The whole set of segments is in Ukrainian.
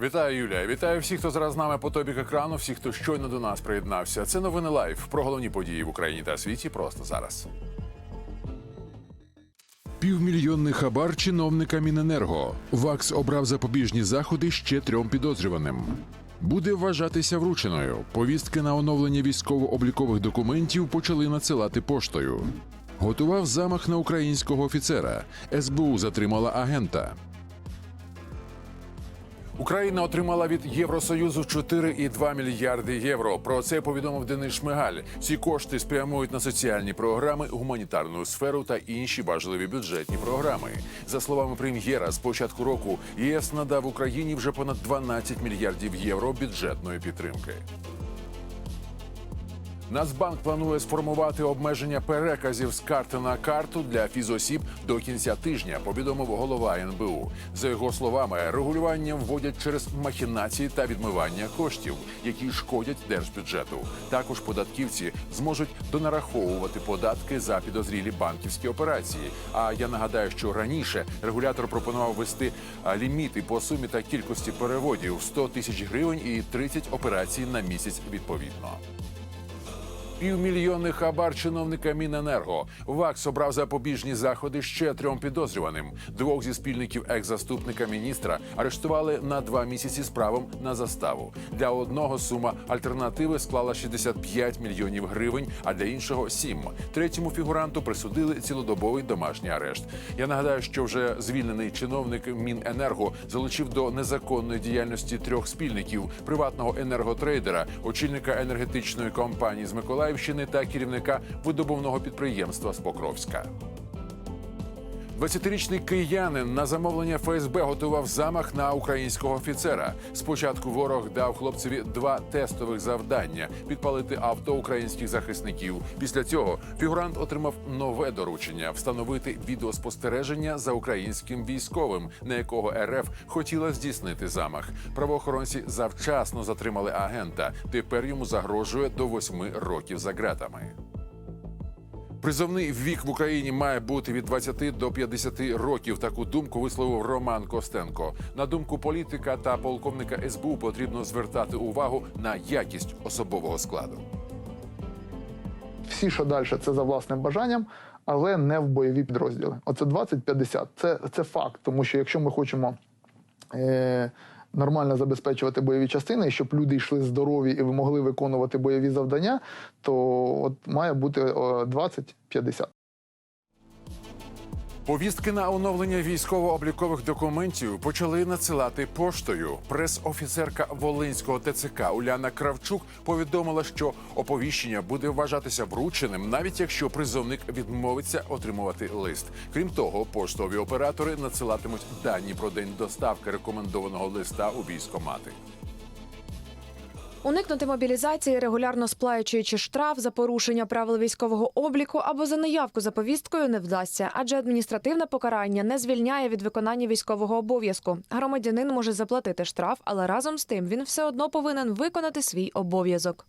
Вітаю, Юлія. Вітаю всіх, хто зараз з нами по тобік екрану, всіх, хто щойно до нас приєднався. Це новини лайв про головні події в Україні та світі просто зараз. Півмільйонний хабар чиновника Міненерго. ВАКС обрав запобіжні заходи ще трьом підозрюваним. Буде вважатися врученою. Повістки на оновлення військово-облікових документів почали надсилати поштою. Готував замах на українського офіцера. СБУ затримала агента. Україна отримала від Євросоюзу 4,2 мільярди євро. Про це повідомив Денис Шмигаль. Ці кошти спрямують на соціальні програми, гуманітарну сферу та інші важливі бюджетні програми. За словами прем'єра, з початку року ЄС надав Україні вже понад 12 мільярдів євро бюджетної підтримки. Нацбанк планує сформувати обмеження переказів з карти на карту для фізосіб до кінця тижня. Повідомив голова НБУ. За його словами, регулювання вводять через махінації та відмивання коштів, які шкодять держбюджету. Також податківці зможуть донараховувати податки за підозрілі банківські операції. А я нагадаю, що раніше регулятор пропонував ввести ліміти по сумі та кількості переводів 100 тисяч гривень і 30 операцій на місяць відповідно. Півмільйонний хабар чиновника Міненерго. ВАКС обрав запобіжні заходи ще трьом підозрюваним. Двох зі спільників екс-заступника міністра арештували на два місяці з правом на заставу. Для одного сума альтернативи склала 65 мільйонів гривень, а для іншого 7. Третьому фігуранту присудили цілодобовий домашній арешт. Я нагадаю, що вже звільнений чиновник Міненерго залучив до незаконної діяльності трьох спільників приватного енерготрейдера, очільника енергетичної компанії з Миколаївщини та керівника видобувного підприємства з Покровська. 20-річний киянин на замовлення ФСБ готував замах на українського офіцера. Спочатку ворог дав хлопцеві два тестових завдання підпалити авто українських захисників. Після цього фігурант отримав нове доручення встановити відеоспостереження за українським військовим, на якого РФ хотіла здійснити замах. Правоохоронці завчасно затримали агента. Тепер йому загрожує до восьми років за ґратами. Призовний вік в Україні має бути від 20 до 50 років. Таку думку висловив Роман Костенко. На думку політика та полковника СБУ потрібно звертати увагу на якість особового складу. всі, що далі, це за власним бажанням, але не в бойові підрозділи. Оце 20-50. Це, це факт, тому що якщо ми хочемо. Е- Нормально забезпечувати бойові частини, і щоб люди йшли здорові і могли виконувати бойові завдання, то от має бути о, 20-50. Повістки на оновлення військово-облікових документів почали надсилати поштою. Прес-офіцерка Волинського ТЦК Уляна Кравчук повідомила, що оповіщення буде вважатися врученим, навіть якщо призовник відмовиться отримувати лист. Крім того, поштові оператори надсилатимуть дані про день доставки рекомендованого листа у військомати. Уникнути мобілізації, регулярно сплачуючи штраф за порушення правил військового обліку або за неявку за повісткою не вдасться, адже адміністративне покарання не звільняє від виконання військового обов'язку. Громадянин може заплатити штраф, але разом з тим він все одно повинен виконати свій обов'язок.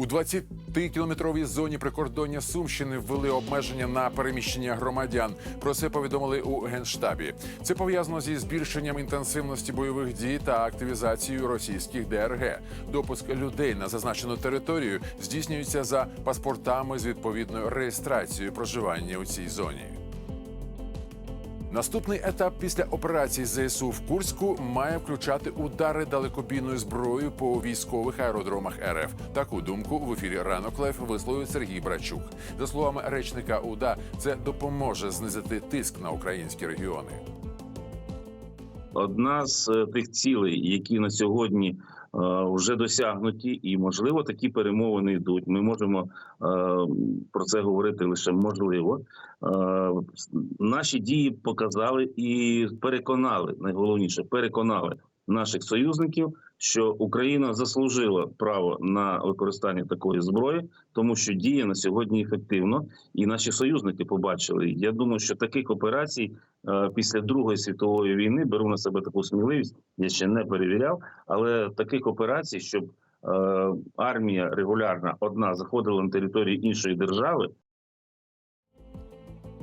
У 20-кілометровій зоні прикордоння Сумщини ввели обмеження на переміщення громадян. Про це повідомили у генштабі. Це пов'язано зі збільшенням інтенсивності бойових дій та активізацією російських ДРГ. Допуск людей на зазначену територію здійснюється за паспортами з відповідною реєстрацією проживання у цій зоні. Наступний етап після операції ЗСУ в Курську має включати удари далекобійною зброєю по військових аеродромах РФ. Таку думку в ефірі ранок Лев висловив Сергій Брачук. За словами речника УДА, це допоможе знизити тиск на українські регіони. одна з е, тих цілей, які на сьогодні вже досягнуті, і можливо такі перемовини йдуть. Ми можемо е, про це говорити лише можливо. Е, Наші дії показали і переконали найголовніше переконали наших союзників, що Україна заслужила право на використання такої зброї, тому що діє на сьогодні ефективно, і наші союзники побачили. Я думаю, що таких операцій е, після Другої світової війни беру на себе таку сміливість. Я ще не перевіряв, але таких операцій, щоб е, армія регулярна одна заходила на територію іншої держави,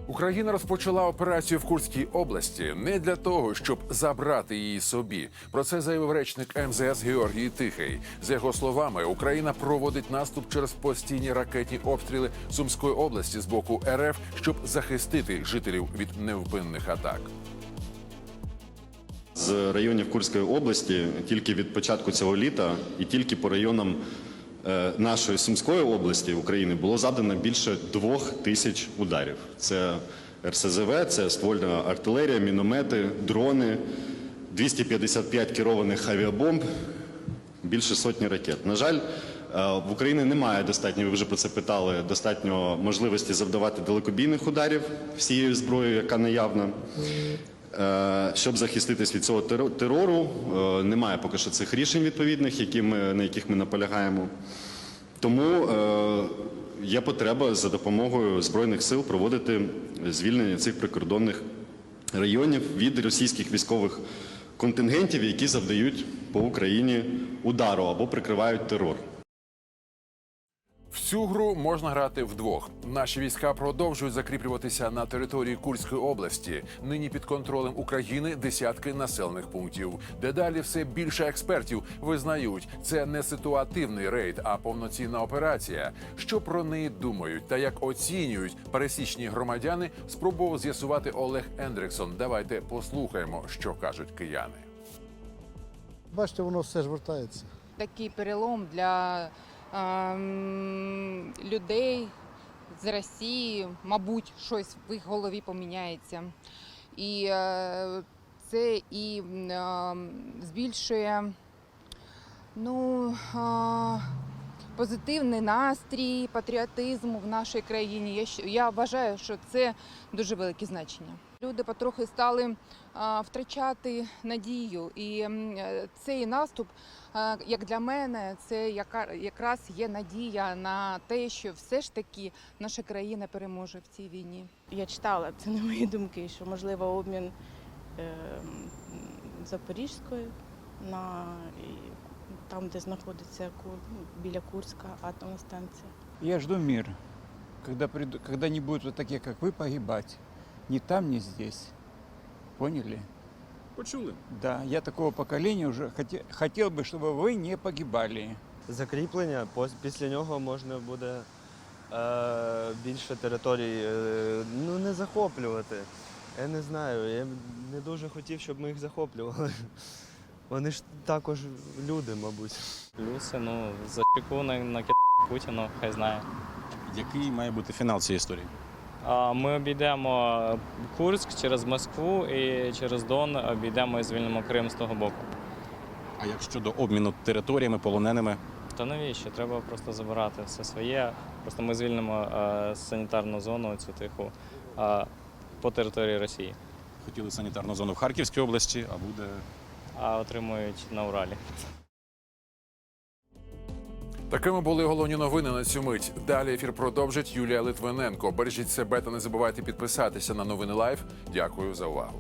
Україна розпочала операцію в Курській області не для того, щоб забрати її собі. Про це заявив речник МЗС Георгій Тихий. За його словами, Україна проводить наступ через постійні ракетні обстріли Сумської області з боку РФ, щоб захистити жителів від невпинних атак. З районів Курської області тільки від початку цього літа і тільки по районам нашої Сумської області України було завдано більше двох тисяч ударів. Це РСЗВ, це ствольна артилерія, міномети, дрони, 255 керованих авіабомб, більше сотні ракет. На жаль, е, в Україні немає достатньо, ви вже про це питали, достатньо можливості завдавати далекобійних ударів всією зброєю, яка наявна. Е, Щоб захиститись від цього теро- терору, е, немає поки що цих рішень відповідних, які ми, на яких ми наполягаємо. Тому е, є потреба за допомогою Збройних сил проводити звільнення цих прикордонних районів від російських військових контингентів, які завдають по Україні удару або прикривають терор. В цю гру можна грати вдвох. Наші війська продовжують закріплюватися на території Курської області. Нині під контролем України десятки населених пунктів. Дедалі все більше експертів визнають, це не ситуативний рейд, а повноцінна операція. Що про неї думають та як оцінюють пересічні громадяни, спробував з'ясувати Олег Ендриксон. Давайте послухаємо, що кажуть кияни. Бачите, воно все ж вертається. такий перелом для ем, людей з Росії, мабуть, щось в їх голові поміняється. І е, це і е, збільшує ну, е, позитивний настрій, патріотизм в нашій країні. Я вважаю, що це дуже велике значення. Люди потрохи стали втрачати надію, і е, цей наступ, як для мене, це якраз є надія на те, що все ж таки наша країна переможе в цій війні. Я читала, це не мої думки, що можливо обмін е, Запорізькою на там, де знаходиться ну, біля Курська атомна станція. Я жду мир, приду, когда не будут вот такие, как вы, погибать Ни там, ни здесь. Поняли? Почули. Да, я такого поколения уже хотел, хотел бы, чтобы вы не погибали. закріплення. пос- Після нього можна буде е, більше територій е, ну, не захоплювати. Я не знаю. Я б не дуже хотів, щоб ми їх захоплювали. Вони ж також люди, мабуть. Плюси, ну, зачеку на, на Путіну, хай знає. Який має бути фінал цієї історії? Ми обійдемо Курськ через Москву і через Дон обійдемо і звільнимо Крим з того боку. А як щодо обміну територіями, полоненими? Та навіщо? Треба просто забирати все своє. Просто ми звільнимо е, санітарну зону цю тиху е, по території Росії, Хотіли санітарну зону в Харківській області, а буде а отримують на Уралі. Такими були головні новини на цю мить. Далі ефір продовжить Юлія Литвиненко. Бережіть себе та не забувайте підписатися на новини Лайф. Дякую за увагу.